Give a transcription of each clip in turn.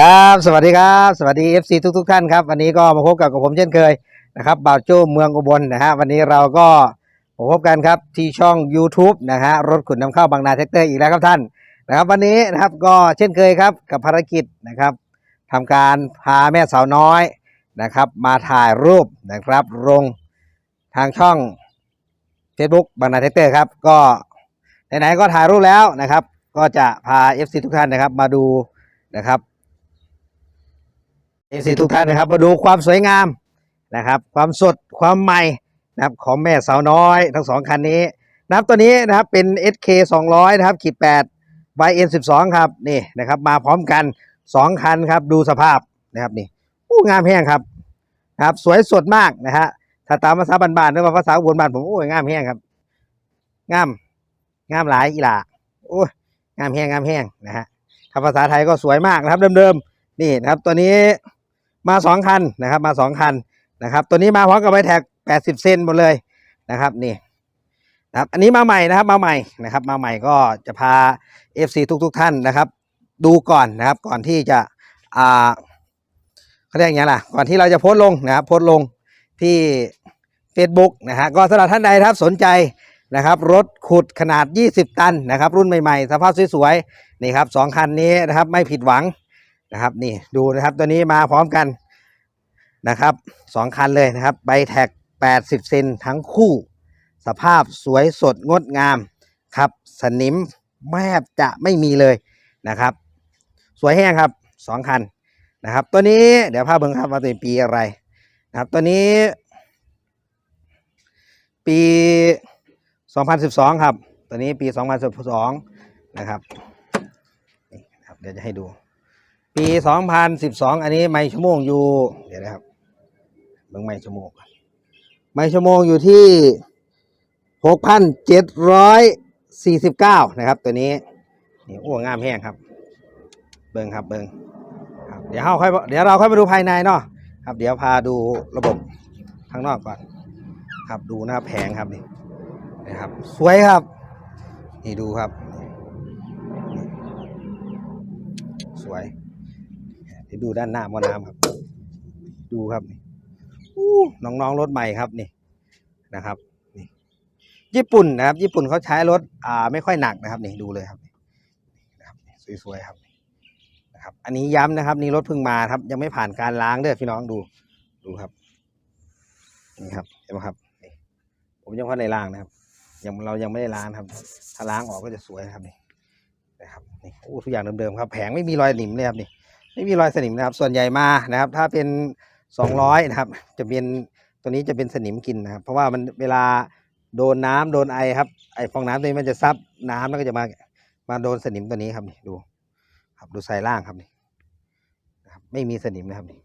ครับสวัสดีครับสวัสดี FC ทุกทุกๆท่านครับวันนี้ก็มาพบกับกับผมเช่นเคยนะครับบ่าวโจ้เมืองอุบลนะฮะวันนี้เราก็มาพบกันครับที่ช่อง YouTube นะฮะรถขุนนำเข้าบางนาแท็กเตอร์อีกแล้วครับท่านนะครับวันนี้นะครับก็เช่นเคยครับกับภารกิจนะครับทำการพาแม่สาวน้อยนะครับ มาถ่ายรูปนะครับลงทางช่อง Facebook บางนาแท็กเตอร์ครับก็ไหนๆก็ถ่ายรูปแล้วนะครับ ก็จะพา FC ทุกท่านนะครับมาดูนะครับ อซีทุกท่านนะครับ มาดูความสวยงามนะครับ ความสดความใหม่นะครับของแม่สาวน้อยทั้งสองคันนี้นะครับตัวนี้นะครับเป็น SK 200 นะครับขีด8 YN 12 ครับนี่นะครับ มาพร้อมกัน 2 คันครับ ดูสภาพนะครับนี่อู้งามแห้งครับนะครับสวยสดมากนะฮะถ้าตามภาษาบ้านๆหรือว่าภาษาอุบลบ้านผมโอ้ยงามแห้งครับงามงามหลายอีหล่าโอ้ยงามแห้งงามแห้งนะฮะถ้าภาษาไทยก็สวยมากนะครับเดิมๆนี่นะครับตัวนี้ มาสองคันนะครับ มาสองคันนะครับ ตัวนี้มาพร้อมกับไวแท็กแปดสิบเซนหมดเลยนะครับนี่นะครับอันนี้มาใหม่นะครับมาใหม่นะครับ มาใหม่ก็จะพา FC ทุกทุกๆท่านนะครับ ดูก่อนนะครับก่อนที่จะอ่าเขาเรียกอย่างไรล่ะก่อนที่เราจะโพสต์ลงนะครับโพสต์ลงที่ Facebook นะฮะก็สำหรับท่านใดครับสนใจนะครับรถขุดขนาด 20 ตันนะครับ รุ่นใหม่ๆ สภาพสวยๆนี่ครับสองคันนี้นะครับไม่ผิดหวัง นะครับนี่ดูนะครับตัวนี้มาพร้อมกันนะครับสองคันเลยนะครับใบแท็ก 80 เซนทั้งคู่ สภาพสวยสดงดงามครับสนิมแทบจะไม่มีเลยนะครับ สวยแห้งครับสองคันนะครับตัวนี้เดี๋ยวภาพเบิ่งครับว่าตัวนี้ปีอะไรนะครับตัวนี้ ปี 2012 ครับตัวนี้ปี 2012 นะครับนี่นะครับเดี๋ยวจะให้ดู ปี 2012 อันนี้ไม่ชั่วโมงอยู่ เดี๋ยวนะครับเบิ่งไม่ชั่วโมงไม่ชั่วโมงอยู่ที่ 6,749 นะครับ ตัวนี้นี่อ้วงามแห้งครับ เบิ่งครับเบิ่งครับเดี๋ยวเราค่อยเดี๋ยวเราค่อยมาดูภายในเนาะครับ เดี๋ยวพาดูระบบข้างนอกก่อน ครับดูหน้าแผงครับนี่นะครับ สวยครับ นี่ดูครับ สวย ดี๋ยวดูด้านหน้าหมอน้ำครับ ดูครับนี่อู้น้องๆรถใหม่ครับนี่นะครับนี่ญี่ปุ่นนะครับ ญี่ปุ่นเขาใช้รถอ่าไม่ค่อยหนักนะครับนี่ดูเลยครับนะครับสวยๆครับนะครับ อันนี้ย้ำนะครับ นี่รถเพิ่งมาครับ ยังไม่ผ่านการล้างเด้อพี่น้องดูดูครับนี่ครับเห็นไหมครับผมยังไม่ได้ล้างนะครับ ยังเรายังไม่ได้ล้างครับ ถ้าล้างออกก็จะสวยนะครับนี่นะครับนี่โอ้ทุกอย่างเดิมๆครับ แผงไม่มีรอยหนิมเลยครับนี่ ไม่มีรอยสนิมนะครับ ส่วนใหญ่มานะครับ ถ้าเป็นสองร้อยนะครับ จะเป็นตัวนี้จะเป็นสนิมกินนะครับ เพราะว่ามันเวลาโดนน้ำโดนไอครับ ไอฟองน้ำตัวนี้มันจะซับน้ำแล้วก็จะมามาโดนสนิมตัวนี้ครับนี่ดู ครับดูใส่ล่างครับนี่นะครับ ไม่มีสนิมนะครับนี่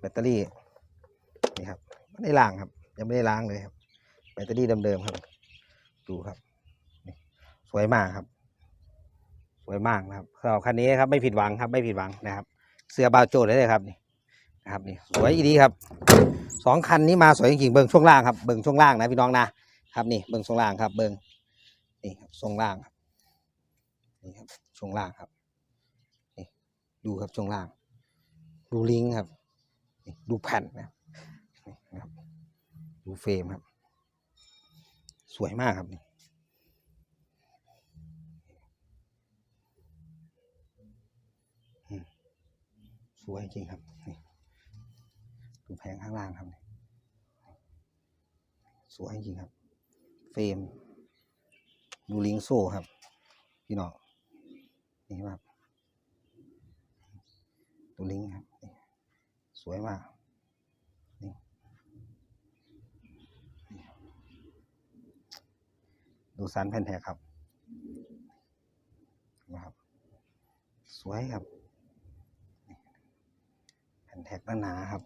แบตเตอรี่นี่ครับไม่ได้ล้างครับ ยังไม่ได้ล้างเลยครับ แบตเตอรี่เดิมๆครับ ดูครับนี่สวยมากครับ สวยมากนะครับสำหรับคันนี้ครับไม่ผิดหวังครับไม่ผิดหวังนะครับ เสื้อบาวโจดได้เลยครับนี่นะครับนี่สวยอีดีครับสองคันนี้มาสวยจริงๆเบิ้งช่วงล่างครับเบิ้งช่วงล่างนะพี่น้องนะครับนี่เบิ้งช่วงล่างครับเบิ้งนี่ครับช่วงล่างครับนี่ครับช่วงล่างครับนี่ดูครับช่วงล่าง ดูลิงก์ครับดูแผ่นนะนี่นะครับดูเฟรมครับ สวยมากครับนี่ สวยจริงครับนี่ดูแผงข้างล่างครับนี่สวยจริงครับ เฟรม ดูลิงโซ่ครับ พี่น้องนี่ครับดูลิงครับสวยมากนี่ดูสันแผ่นแท้ครับนะครับ สวยครับ ผ่นแท็กหนาๆครับ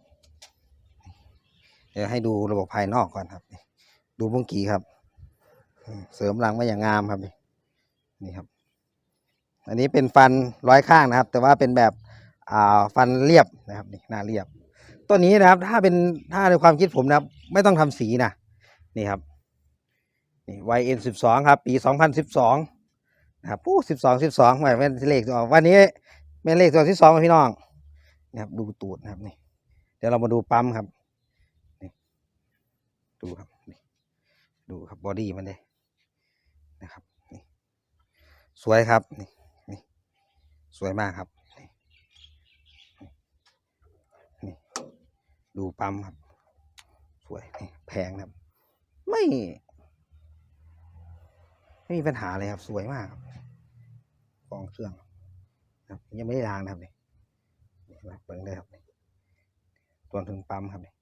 เดี๋ยวให้ดูระบบภายนอกก่อนครับ ดูบุ้งกีครับ เสริมหลังมาอย่างงามครับ นี่ครับ อันนี้เป็นฟันร้อยข้างนะครับ แต่ว่าเป็นแบบอ่าฟันเรียบนะครับนี่หน้าเรียบ ตัวนี้นะครับ ถ้าเป็นถ้าในความคิดผมนะครับ ไม่ต้องทำสีนะนี่ครับนี่ YN สิบสองครับ ปีสองพันสิบสองนะครับปู้สิบสองสิบสองหมายเป็นเลขออกวันนี้แม่เลขตัวที่สองพี่น้อง นะครับ ดูตูดนะครับนี่เดี๋ยวเรามาดูปั๊มครับนี่ดูครับนี่ดูครับบอดี้มันเลยนะครับนี่สวยครับนี่นี่สวยมากครับนี่นี่ดูปั๊มครับ สวยนี่แพงครับ ไม่ไม่มีปัญหาเลยครับ สวยมากครับกองเครื่องนะครับยังไม่ได้ล้างนะครับนี่ เบิ่งได้ครับตัวถึงปั๊มครับนี่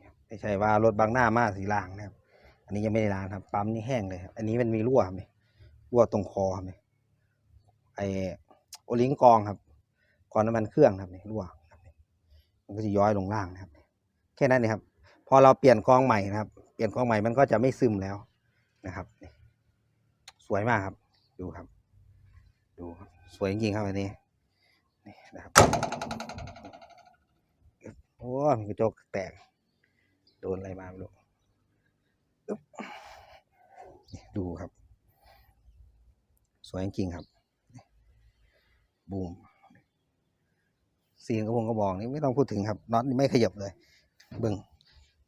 นี่ครับไม่ใช่ว่ารถบางหน้ามาสีล้างนะครับ อันนี้ยังไม่ได้ล้างครับ ปั๊มนี่แห้งเลยครับ อันนี้มันมีรั่วครับนี่รั่วตรงคอครับนี่ไอโอลิงกองครับกอนน้ำมันเครื่องครับนี่รั่วครับมันก็จะย้อยลงล่างนะครับ แค่นั้นเองครับ พอเราเปลี่ยนกองใหม่นะครับ เปลี่ยนกองใหม่มันก็จะไม่ซึมแล้วนะครับสวยมากครับ ดูครับ ดูครับ สวยจริงๆครับอันนี้ นี่นะครับโอ้มีกระจกแตก โดนอะไรมาไม่รู้ดูครับ สวยจริงครับ บูมเสียงกระพงกระบอกนี่ไม่ต้องพูดถึงครับน็อตนี่ไม่ขยับเลยเบิ้ง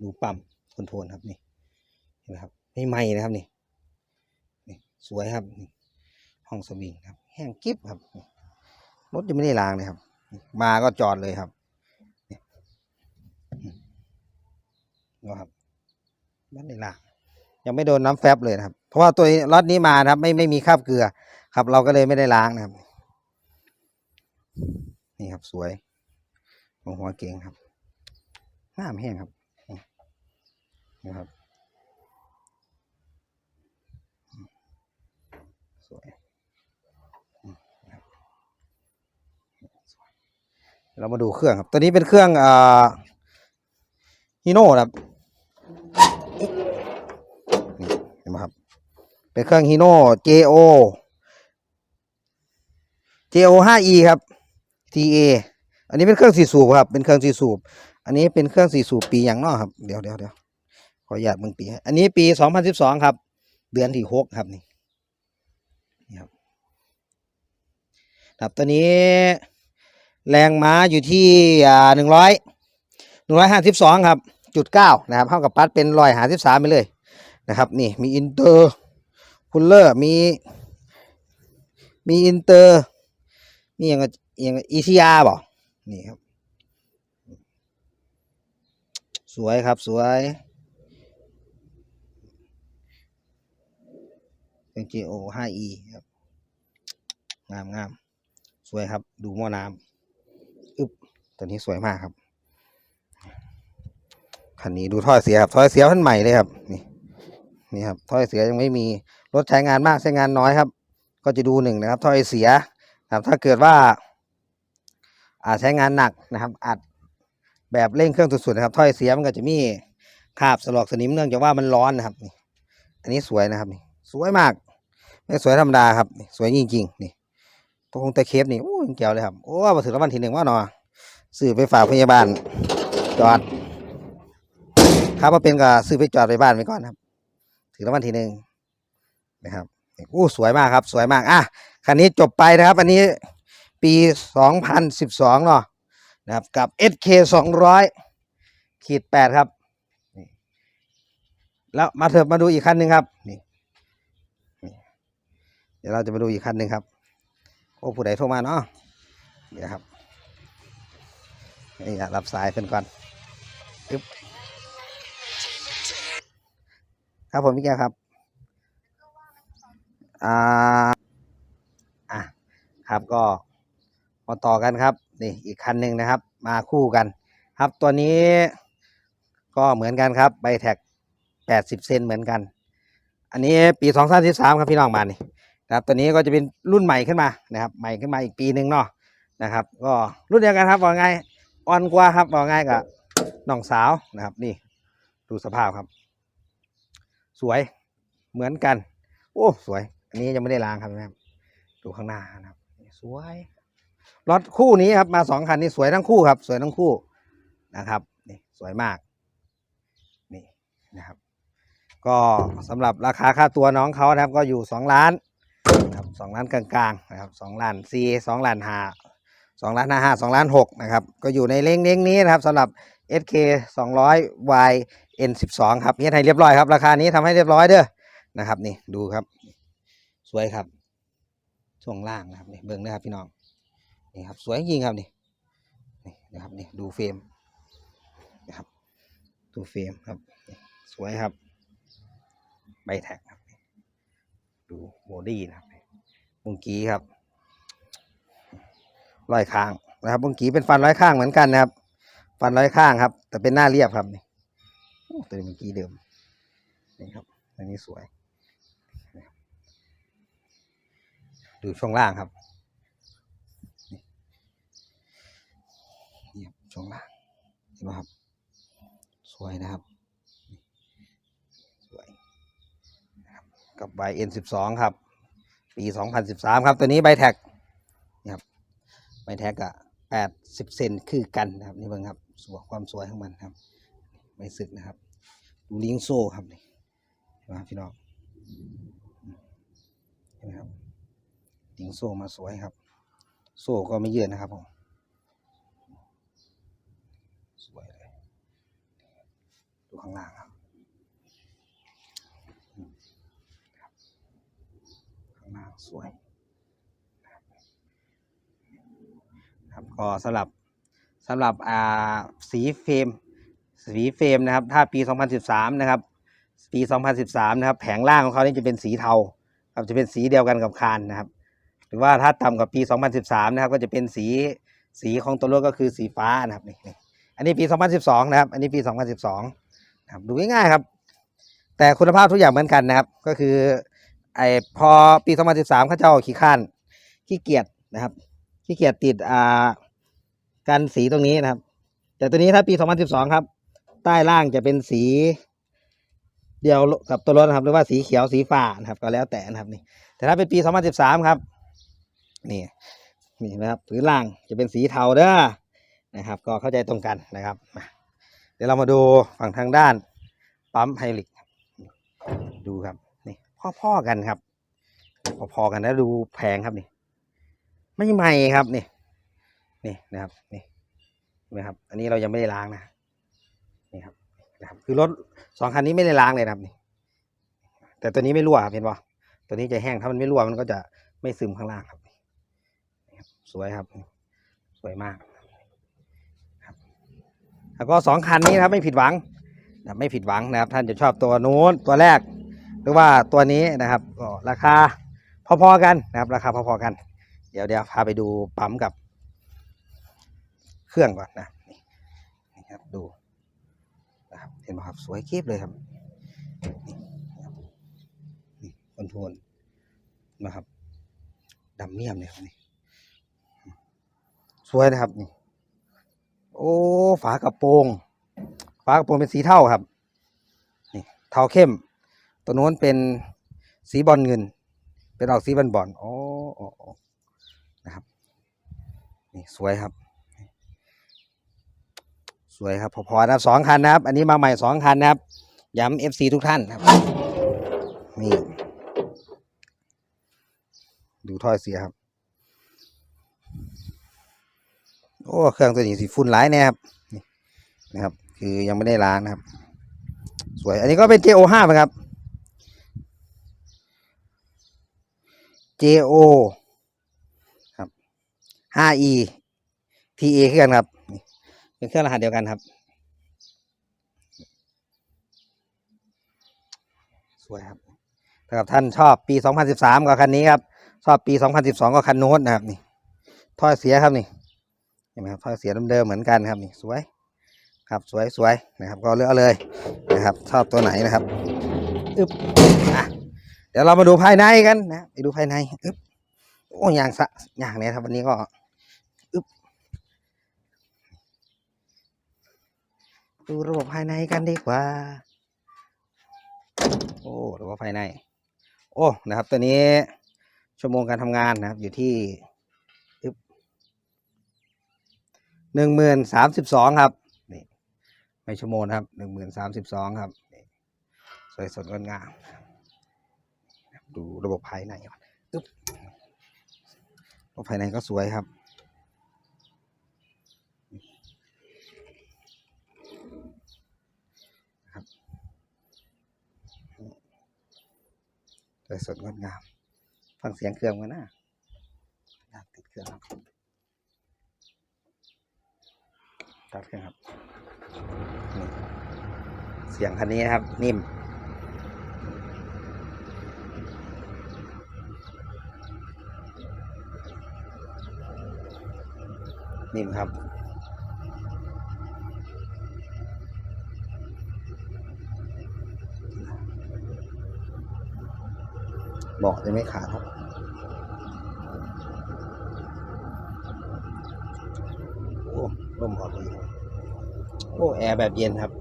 ดูปั๊มคอนโทรลครับนี่เห็นไหมครับไม่ไหมนะครับนี่นี่ สวยครับนี่ห้องสวิงครับ แห้งกิ๊บครับนี่ รถยังไม่ได้ล้างเลยครับ มาก็จอดเลยครับนะครับไม่ได้ล้างยังไม่โดนน้ำแฟบเลยนะครับ เพราะว่าตัวรถนี้มานะครับ ไม่ไม่มีคราบเกลือ ครับ เราก็เลยไม่ได้ล้างนะครับ นี่ครับสวยของหัวเก่งครับงามแห้งครับนี่นะครับ สวยอืมนะครับสวย เรามาดูเครื่องครับ ตัวนี้เป็นเครื่องอ่าฮีโน่ครับนี่เห็นไหมครับ เป็นเครื่องฮีโน่ JO JO 5E ครับ TA อันนี้เป็นเครื่องสี่สูบครับ เป็นเครื่องสี่สูบ อันนี้เป็นเครื่องสี่สูบปีอย่างนอครับ เดี๋ยวเดี๋ยวเดี๋ยวขออนุญาตเบิ่งปี อันนี้ปีสองพันสิบสองครับ เดือนที่หกครับนี่นี่ครับครับตัวนี้ แรงม้าอยู่ที่หนึ่งร้อยหนึ่งร้อยห้าสิบสองครับจุดเก้านะครับเท่ากับปัดเป็นร้อยหาสิบสามไปเลยนะครับนี่มีอินเตอร์คูลเลอร์มีมีอินเตอร์มีอย่างอย่าง ECR บ่นี่ครับ สวยครับสวยเป็น GO 5E ครับงามงามสวยครับดูหม้อน้ำ ตัวนี้สวยมากครับคันนี้ดูท่อเสียครับท่อเสียพันใหม่เลยครับ นี่นี่ครับท่อเสียยังไม่มีรถใช้งานมากใช้งานน้อยครับ ก็จะดูหนึ่งนะครับท่อเสียนะครับถ้าเกิดว่าอ่าใช้งานหนักนะครับอัดแบบเร่งเครื่องสุดๆนะครับถ้อยเสียมันก็จะมีคาบสลอกสนิมเนื่องจากว่ามันร้อนนะครับนี่อันนี้สวยนะครับนี่สวยมาก ไม่สวยธรรมดาครับสวยจริงๆนี่ตัวคงตะเคฟนี่โอ้ยแก้วเลยครับโอ้มาถึงรางวัลที่หนึ่งว่าหนอ ซื้อไปฝากพยาบาลจอดครับมาเป็นก็ซื้อไปจอดไปบ้านไปก่อนครับ ถึงรางวัลที่หนึ่งนะครับนี่โอ้สวยมากครับ สวยมากอะคันนี้จบไปนะครับ อันนี้ปี 2012 เนาะนะครับ กับ SK 200ขีด8ครับแล้วมาเถิบมาดูอีกคันหนึ่งครับนี่นี่เดี๋ยวเราจะมาดูอีกคันหนึ่งครับ โอ้ผู้ใดโทรมาเนาะเดี๋ยวครับ นี่อะรับสายเพิ่นก่อนอึ๊บครับผมพี่แก้วครับ อ่า อะ ครับก็มาต่อกันครับ นี่อีกคันหนึ่งนะครับ มาคู่กัน ครับตัวนี้ก็เหมือนกันครับใบแท็กแปดสิบเซนเหมือนกัน อันนี้ปีสองพันสิบสามครับพี่น้องมานี่นะครับตัวนี้ก็จะเป็นรุ่นใหม่ขึ้นมานะครับ ใหม่ขึ้นมาอีกปีหนึ่งเนาะนะครับ ก็รุ่นเดียวกันครับบอกไง อ่อนกว่าครับบอกไงกับน้องสาวนะครับ นี่ ดูสภาพครับ สวยเหมือนกัน โอ้สวย อันนี้ยังไม่ได้ล้างครับนะครับดูข้างหน้านะครับ สวยรถคู่นี้ครับ มาสองคันนี้สวยทั้งคู่ครับ สวยทั้งคู่นะครับนี่สวยมาก นี่นะครับ ก็สำหรับราคาค่าตัวน้องเขานะครับ ก็อยู่สองล้านครับสองล้านกลางๆนะครับสองล้านสี่สองล้านห้า สองล้านห้าห้าสองล้านหกนะครับ ก็อยู่ในเลงเล้งนี้นะครับสำหรับ SK 200 Y N 12ครับเฮ็ดให้เรียบร้อยครับ ราคานี้ทำให้เรียบร้อยเด้อนะครับ นี่ดูครับ สวยครับช่วงล่างนะครับนี่เบิ่งนะครับพี่น้องนี่ครับสวยจริงครับนี่นี่นะครับนี่ดูเฟรมนะครับดูเฟรมครับ สวยครับใบแท็กครับ ดูโบดี้นะครับบุงกี้ครับ ร้อยข้างนะครับบุงกีเป็นฟันร้อยข้างเหมือนกันนะครับ ฟันร้อยข้างครับ แต่เป็นหน้าเรียบครับนี่ตัวนี้บุงกีเดิมนี่ครับอันนี้สวย ดูช่วงล่างครับนี่นี่ครับช่วงล่างเห็นไหมครับ สวยนะครับสวยกับใบ N12 ครับ ปี 2013 ครับ ตัวนี้ใบแท็ก ใบแท็กอะ80เซนคือกันนะครับนี่เบิ่งครับสวยความสวยของมันครับ ไม่สึกนะครับ ดูลิงโซ่ครับนี่นไหมครับพี่น้องเห็นไหมครับลิงโซ่มาสวยครับ โซ่ก็ไม่เยอะนะครับผมสวยเลยดูข้างล่างครับข้างล่างสวย นะครับก็สำหรับสำหรับอ่าสีเฟรมสีเฟรมนะครับ ถ้าปี 2013 นะครับ ปี 2013 นะครับ แผงล่างของเขานี่จะเป็นสีเทาครับจะเป็นสีเดียวกันกับคานนะครับ หรือว่าถ้าต่ำกว่าปี 2013 นะครับ ก็จะเป็นสีสีของตัวรถก็คือสีฟ้านะครับนี่อันนี้ปี 2012 นะครับ อันนี้ปี 2012 นะครับดูง่ายๆครับ แต่คุณภาพทุกอย่างเหมือนกันนะครับ ก็คือไอพอปี 2013 เขาเจ้าขี้ข้านขี้เกียจนะครับ ขี้เกียจติดอ่ากันสีตรงนี้นะครับ แต่ตัวนี้ถ้าปี 2012 ครับ ใต้ล่างจะเป็นสี เดียวกับตัวรถนะครับ หรือว่าสีเขียวสีฟ้านะครับ ก็แล้วแต่นะครับนี่แต่ถ้าเป็นปี 2013 ครับ นี่นี่นะครับพื้นล่างจะเป็นสีเทาเด้อนะครับ ก็เข้าใจตรงกันนะครับเดี๋ยวเรามาดูฝั่งทางด้านปั๊มไฮลิกดูครับนี่พ่อๆกันครับ พอๆกันแล้วดูแพงครับนี่ ไม่ใหม่ครับนี่นี่นะครับนี่เห็นไหมครับ อันนี้เรายังไม่ได้ล้างนะนี่ครับนะครับ คือรถสองคันนี้ไม่ได้ล้างเลยนะครับนี่ แต่ตัวนี้ไม่รั่วครับเห็นป่ะตัวนี้จะแห้งถ้ามันไม่รั่วมันก็จะไม่ซึมข้างล่างครับ สวยครับ สวยมากครับแล้วก็สองคันนี้นะครับไม่ผิดหวังนะไม่ผิดหวังนะครับ ท่านจะชอบตัวนู้นตัวแรก หรือว่าตัวนี้นะครับก็ราคาพอๆกันนะครับ ราคาพอๆกัน เดี๋ยวเดี๋ยวพาไปดูปั๊มกับ เครื่องก่อนนะนี่ครับดูนะครับเห็นไหมครับสวยเก็บเลยครับนี่นะครับนี่คอนโทรลนะครับดำเมียมเลยครับนี่สวยนะครับนี่โอ้ฝากระโปรงฝากระโปรงเป็นสีเทาครับนี่เทาเข้ม ตัวโน้นเป็นสีบอลเงิน เป็นออกสีบอลบอลอ๋ออ๋ออ๋อ นะครับ นี่สวยครับ สวยครับ พอๆนะครับสองคันนะครับ อันนี้มาใหม่สองคันนะครับ ย้ำเอฟซีทุกท่านครับ นี่ ดูถ้อยเสียครับ โอ้ เครื่องตัวนี้สีฝุ่นหลายแน่ครับ นี่นะครับ คือยังไม่ได้ล้างนะครับ สวย อันนี้ก็เป็น JO5 เหมือนครับ JO 5E TA คือกันครับ เป็นเครื่องรหัสเดียวกันครับ สวยครับถ้ากับท่านชอบปี 2013ก็คันนี้ครับ ชอบปี 2012 ก็คันโน้นนะครับนี่ถ้อยเสียครับนี่เห็นไหมครับถ้อยเสียเดิมๆเหมือนกันครับนี่สวยครับสวยสวยนะครับ ก็เลือกเลยนะครับ ชอบตัวไหนนะครับอึ๊บอะเดี๋ยวเรามาดูภายในกันนะไปดูภายในอึ๊บโอ้ยางสะยางเนี่ยครับวันนี้ก็อึ๊บ ดูระบบภายในกันดีกว่า โอ้ระบบภายใน โอ้นะครับ ตัวนี้ชั่วโมงการทำงานนะครับ อยู่ที่หนึ่งหมื่นสามสิบสองครับนี่ไม่ชั่วโมงครับหนึ่งหมื่นสามสิบสองครับสวยสดงดงามดูระบบภายในก่อนอึ๊บภายในก็สวยครับ วยสดงดงาม ฟังเสียงเครื่องมันนะอยากติดเครื่องครับตัดเครื่องครับนี่เสียงคันนี้นะครับ นิ่มนิ่มครับ เบาะจะไม่ขาดครับ โอ้ร่มออกดีโอ้ แอร์แบบเย็นครับ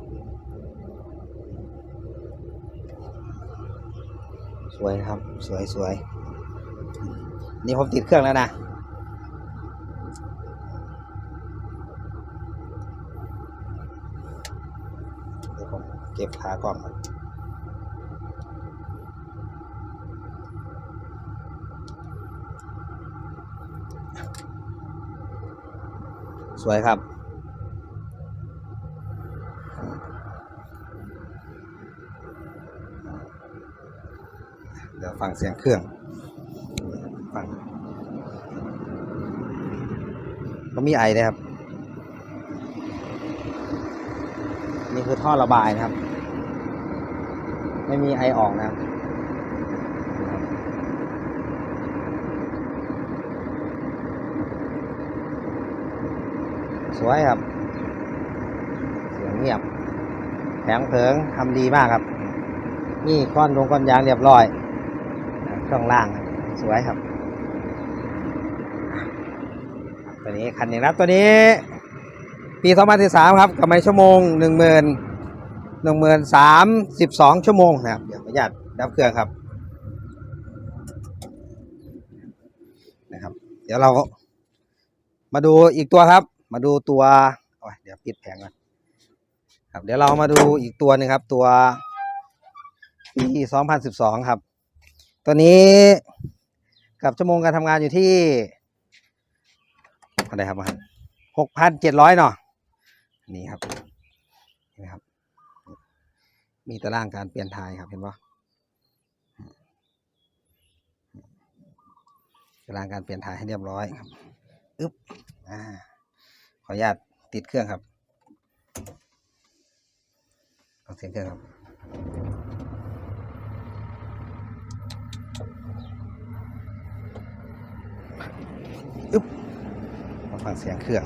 สวยครับ สวยสวยนี่ผมติดเครื่องแล้วนะเดี๋ยวผมเก็บขากล้องก่อน สวยครับ เดี๋ยวฟังเสียงเครื่องฟังก็มีไอเลยครับ นี่คือท่อระบายนะครับ ไม่มีไอออกนะครับ สวยครับ เสียงเงียบแผงเผิงทำดีมากครับนี่ก้อนดงก้อนยางเรียบร้อยอ่าช่องล่างสวยครับ ตัวนี้คันนี้นะครับตัวนี้ ปี2013ครับกับไม้ชั่วโมง1 0 0 0 0 1 0 0 32ชั่วโมงนะครับเดี๋ยวขออนุญาตดับเครื่องครับนะครับ เดี๋ยวเรามาดูอีกตัวครับ มาดูตัวเดี๋ยวปิดแผงก่อนครับเดี๋ยวเรามาดูอีกตัวหนึงครับ ตัวปี2012ครับ ตัวนี้กับชั่วโมงการทำงานอยู่ที่อะไรครับมัน6,700เนาะนี่ครับนี่ครับ มีตารางการเปลี่ยนทายครับเห็นปะตารางการเปลี่ยนทายให้เรียบร้อยครับอึ๊บอ่า ออนุญาตติดเครื่องครับฟังเสียงเครื่องครับอึ๊บมาฟังเสียงเครื่อง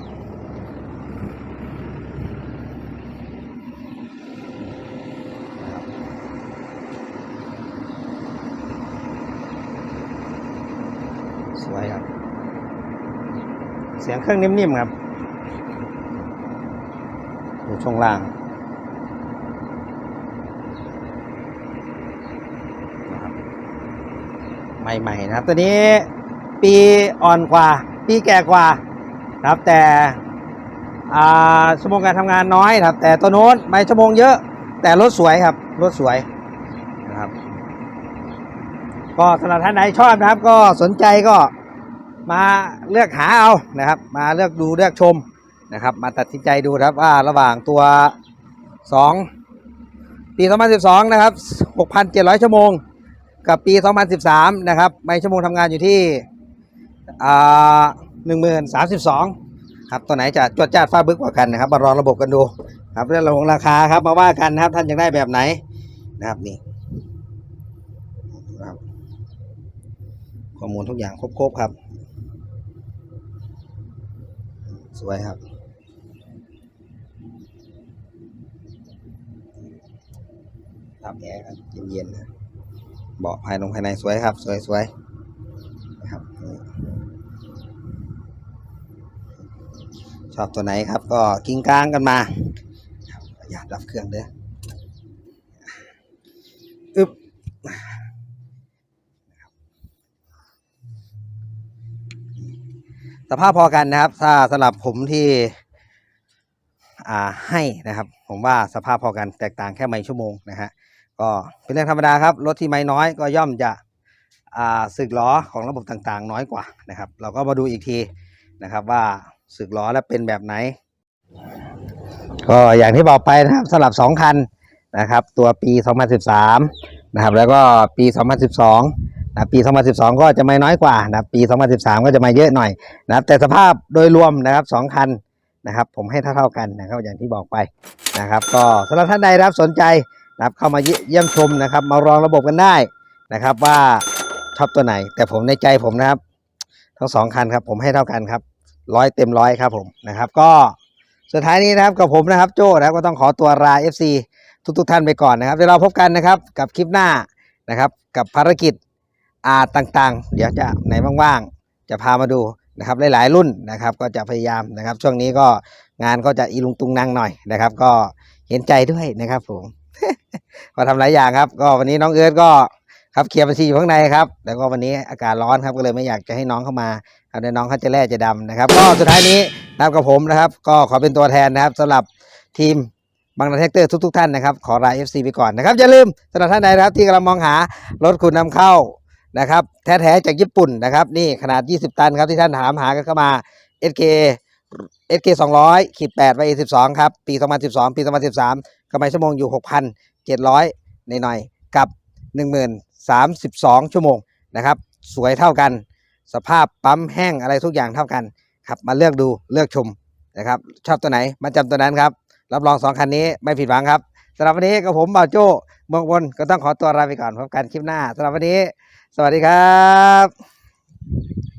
สวยครับ เสียงเครื่องนิ่มๆครับ ช่วงล่างใหม่ๆนะครับ ตัวนี้ปีอ่อนกว่า ปีแก่กว่านะครับ แต่ชั่วโมงการทำงานน้อยนะครับ แต่ตัวโน้นไม่ชั่วโมงเยอะ แต่รถสวยครับรถสวยนะครับ ก็สำหรับท่านใดชอบนะครับ ก็สนใจก็มาเลือกหาเอานะครับ มาเลือกดูเลือกชม นะครับ มาตัดสินใจดูครับว่าระหว่างตัว 2 ปี 2012 นะครับ 6,700 ชั่วโมง กับปี 2013 นะครับไม่ชั่วโมงทำงานอยู่ที่1032 ครับ ตัวไหนจะจวดจ้าดฟ้าบึกกว่ากันนะครับ มารองระบบกันดูครับเรื่องของราคาครับมาว่ากันนะครับท่านอยากได้แบบไหนนะครับนี่ครับข้อมูลทุกอย่างครบๆครับ สวยครับ รับแอร์ครับเย็นๆนะเบาะภายในภายในสวยครับ สวยๆนะครับชอบตัวไหนครับ ก็กิ้งกลางกันมาอยากดับเครื่องเด้ออึ๊บสภาพพอกันนะครับ ถ้าสำหรับผมที่อ่าให้นะครับ ผมว่าสภาพพอกันแตกต่างแค่ไม่ชั่วโมงนะฮะ ก็เป็นเรื่องธรรมดาครับ รถที่ไม่น้อยก็ย่อมจะสึกล้อของระบบต่างๆ น้อยกว่านะครับ เราก็มาดูอีกทีนะครับว่าสึกล้อแล้วเป็นแบบไหน ก็อย่างที่บอกไปนะครับสำหรับ 2 คันนะครับ ตัวปี 2013 นะครับ แล้วก็ปี 2012นะปี 2012 ก็จะไม่น้อยกว่านะครับปี 2013 ก็จะมาเยอะหน่อยนะครับแต่สภาพโดยรวมนะครับสองคันนะครับ ผมให้เท่าๆกันนะครับ อย่างที่บอกไปนะครับ ก็สำหรับท่านใดรับสนใจ นะครับเข้ามาเยี่ยมชมนะครับ มาลองระบบกันได้นะครับว่าชอบตัวไหน แต่ผมในใจผมนะครับ ทั้งสองคันครับ ผมให้เท่ากันครับร้อยเต็มร้อยครับผมนะครับ ก็สุดท้ายนี้นะครับกับผมนะครับโจ้นะครับก็ต้องขอตัวลา FC ทุกๆท่านไปก่อนนะครับเดี๋ยวเราพบกันนะครับกับคลิปหน้านะครับ กับภารกิจอาต่างๆ เดี๋ยวจะไหนว่างๆ จะพามาดูนะครับหลายๆรุ่นนะครับ ก็จะพยายามนะครับ ช่วงนี้ก็งานก็จะอีลุงตุงนางหน่อยนะครับ ก็เห็นใจด้วยนะครับผม ก็ทำหลายอย่างครับ ก็วันนี้น้องเอิร์ธก็ครับเคลียร์บัญชีอยู่ข้างในครับ แล้วก็วันนี้อากาศร้อนครับก็เลยไม่อยากจะให้น้องเข้ามาครับเดี๋ยวน้องเขาจะแร่จะดำนะครับ ก็สุดท้ายนี้รับกับผมนะครับ ก็ขอเป็นตัวแทนนะครับสำหรับทีมบางนาแท็กเตอร์ทุกๆ ท่านนะครับ ขอลา FC ไปก่อนนะครับ อย่าลืมสำหรับท่านใดนะครับ ที่กำลังมองหารถคุณนำเข้านะครับ แท้ๆจากญี่ปุ่นนะครับ นี่ขนาด 20 ตันครับที่ท่านถามหากันเข้ามา SK SK 200ขีด8ไป12ครับ ปี 2012 ปี 2013 กำไรชั่วโมงอยู่ 6,700ในหน่อยๆกับ 1,032 ชั่วโมงนะครับ สวยเท่ากัน สภาพปั๊มแห้งอะไรทุกอย่างเท่ากันครับมาเลือกดูเลือกชมนะครับ ชอบตัวไหนมาจำตัวนั้นครับ รับรองสองคันนี้ไม่ผิดหวังครับสำหรับวันนี้กับผมบ่าวโจ้เมืองบนก็ต้องขอตัวลาไปก่อนพบกันคลิปหน้าสำหรับวันนี้ สวัสดีครับ